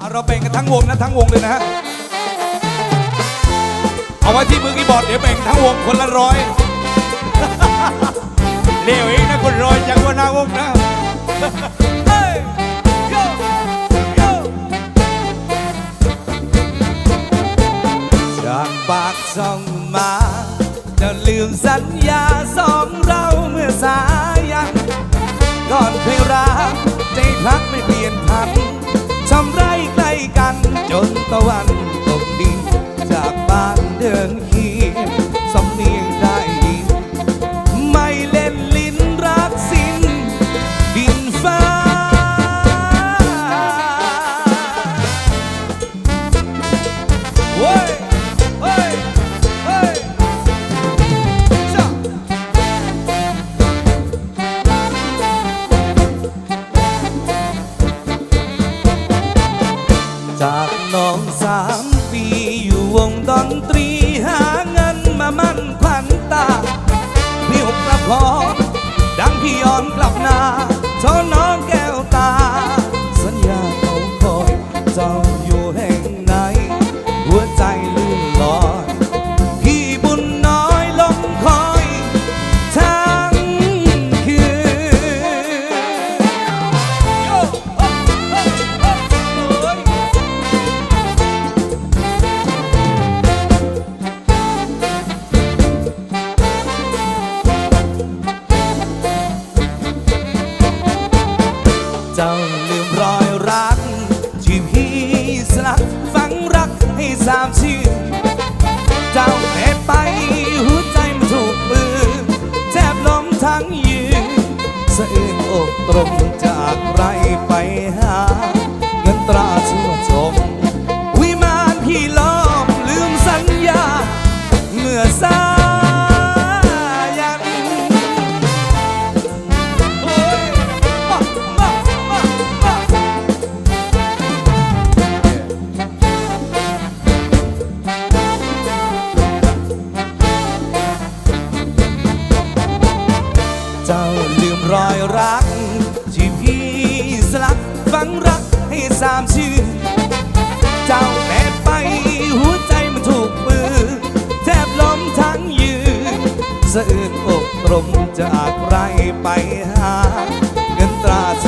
เอาเบ่งกันทั้งวงนะทั้งวงเลยนะฮะ เอาไว้ที่มือกีบอร์ดเดี๋ยวแบ่งทั้งวงคนละร้อยเลี้ยวเองนะคนร้อยจังว่านาวงนะจากปากส่องมาจะลืมสัญญาสองเรา ตะวันตกดินจากบ้านเดินเคีย น้องสามปีอยู่วงดนตรีหาเงินมามั่นขวัญตาพี่หกกระพอดังพี่ย้อนกลับนาเท่าน้อง จ้าลืมรอยรัก ที่พี่สลักฝังรักให้สามชื่อเจ้าแพ้ไปหัวใจมันถูกปืนแทบล้มทั้งยืนสะอื้นอกตรงจากไร รัก ที่พี่สลักฝังรักให้สามชื่อ เจ้าแอบไปหัวใจมันถูกปืนแทบล้มทั้งยืนสะอื้นอกตรมจากไรไปหา เงินตราช